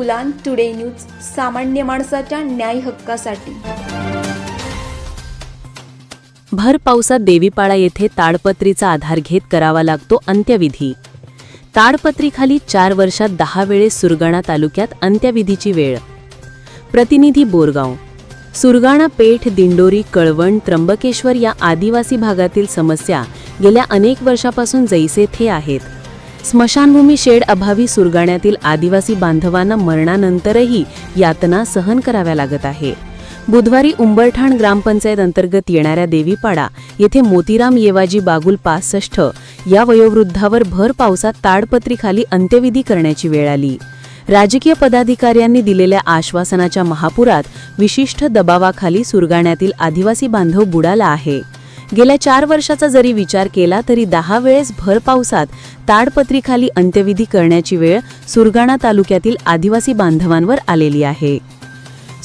गुलान today news सामान्य माणसाच्या न्याय हक्कासाठी. भर पावसात देवीपाडा येथे ताडपत्रीचा आधार घेत करावा लागतो अंत्यविधी. ताडपत्रीखाली चार वर्षात दहा वेळेस सुरगाणा तालुक्यात अंत्यविधीची वेळ. प्रतिनिधी बोरगाव. सुरगाणा पेठ दिंडोरी कळवण त्र्यंबकेश्वर या आदिवासी भागातील समस्या गेल्या अनेक वर्षापासून जैसे थे आहेत. स्मशानभूमी शेड अभावी सुरगाण्यातील आदिवासी बांधवांना मरणानंतरही यातना सहन कराव्या लागत आहे. बुधवारी उंबरठाण ग्रामपंचायत अंतर्गत येणाऱ्या देवीपाडा येथे मोतीराम येवाजी बागुल पासष्ट या वयोवृद्धावर भर पावसात ताडपत्रीखाली अंत्यविधी करण्याची वेळ आली. राजकीय पदाधिकाऱ्यांनी दिलेल्या आश्वासनाच्या महापुरात विशिष्ट दबावाखाली सुरगाण्यातील आदिवासी बांधव बुडाला आहे. गेल्या चार वर्षाचा जरी विचार केला तरी दहा वेळेस भर पावसात ताडपत्रीखाली अंत्यविधी करण्याची वेळ सुरगाणा तालुक्यातील आदिवासी बांधवांवर आलेली आहे.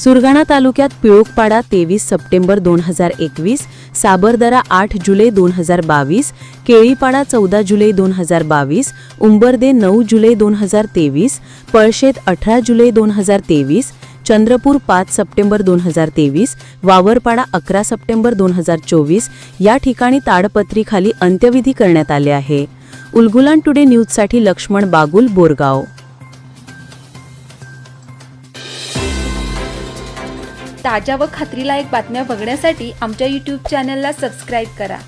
सुरगाणा तालुक्यात पिळोकपाडा तेवीस सप्टेंबर दोन हजार एकवीस साबरदरा आठ जुलै दोन हजार बावीस केळीपाडा चौदा जुलै दोन हजार बावीस उंबरदे नऊ जुलै दोन हजार तेवीस पळशेत अठरा जुलै दोन हजार तेवीस चंद्रपूर पाच सप्टेंबर दोन हजार तेवीस वावरपाडा अकरा सप्टेंबर दोन हजार चोवीस या ठिकाणी ताडपत्रीखाली अंत्यविधी करण्यात आले आहे. उलगुलान टुडे न्यूजसाठी लक्ष्मण बागुल बोरगाव. ताज्या व खात्रीलायक बातम्या बघण्यासाठी आमच्या यूट्यूब चॅनलला सबस्क्राईब करा.